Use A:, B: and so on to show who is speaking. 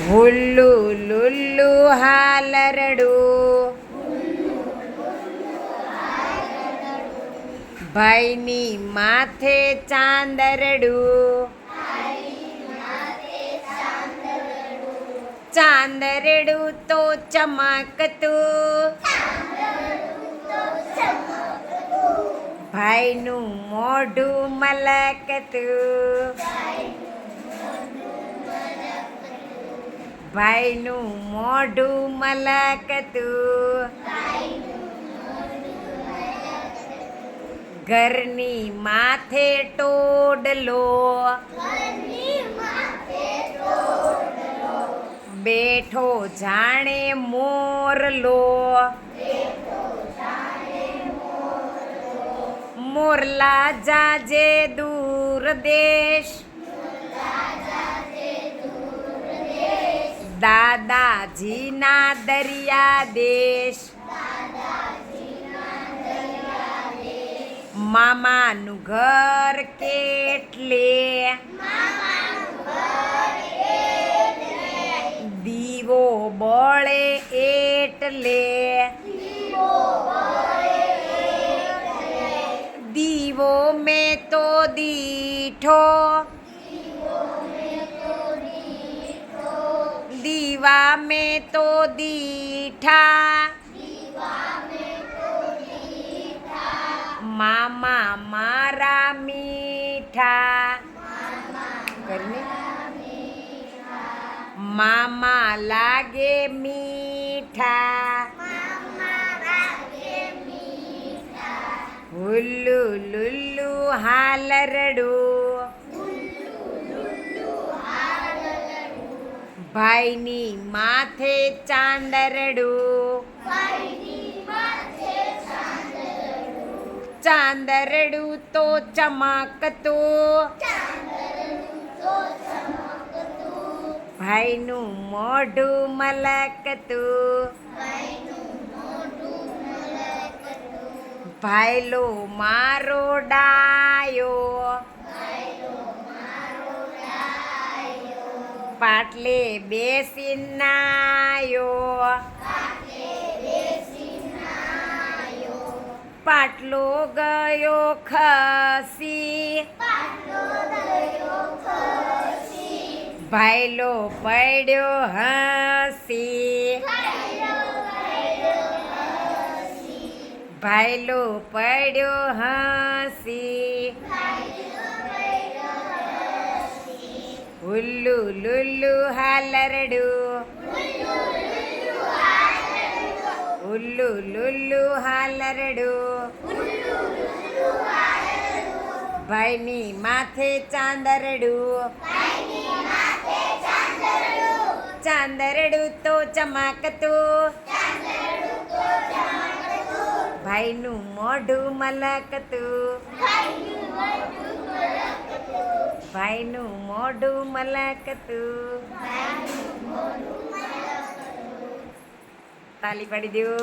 A: હુલ્લુ લુલ્લુ હાલરડું ભાઈની માથે ચાંદરડું ચાંદરડું તો ચમકતું ભાઈનું મોઢું મલકતું ભાઈનું મોઢું મલકતું. ઘરની માથે ટોડલો. બેઠો જાણે મોરલો. મોરલા જાજે દૂર દેશ દાદાજીના દરિયા દેશ. મામાનું ઘર કેટલે? દીવો બળે એટલે. દીવો મેં તો દીઠો. દીવા મેં તો દીઠા. મામા મારા મીઠા. કરીને? મામા લાગે મીઠા. હુલ્લુ લુલ્લુ હાલરડું ભાઈની માથે ચાંદરડું. ચાંદરડું તો ચમકતું. ભાઈનું મોઢું મલકતું. ભાઈલો મારો ડાયો. પાટલે બેસીનાયો. પાટલો ગયો ખસી. ભાઈલો પડ્યો હસી. ભાઈલો પડ્યો હસી. હુલ્લુ લુલ્લુ હાલરડું હુલ્લુ લુલ્લુ હાલરડું ભાઈની માથે ચાંદરડું ચાંદરડું તો ચમકતું ભાઈનું મોઢું મલકતું ભાઈનું મોઢું મલાકતું. તાલી પાડી દો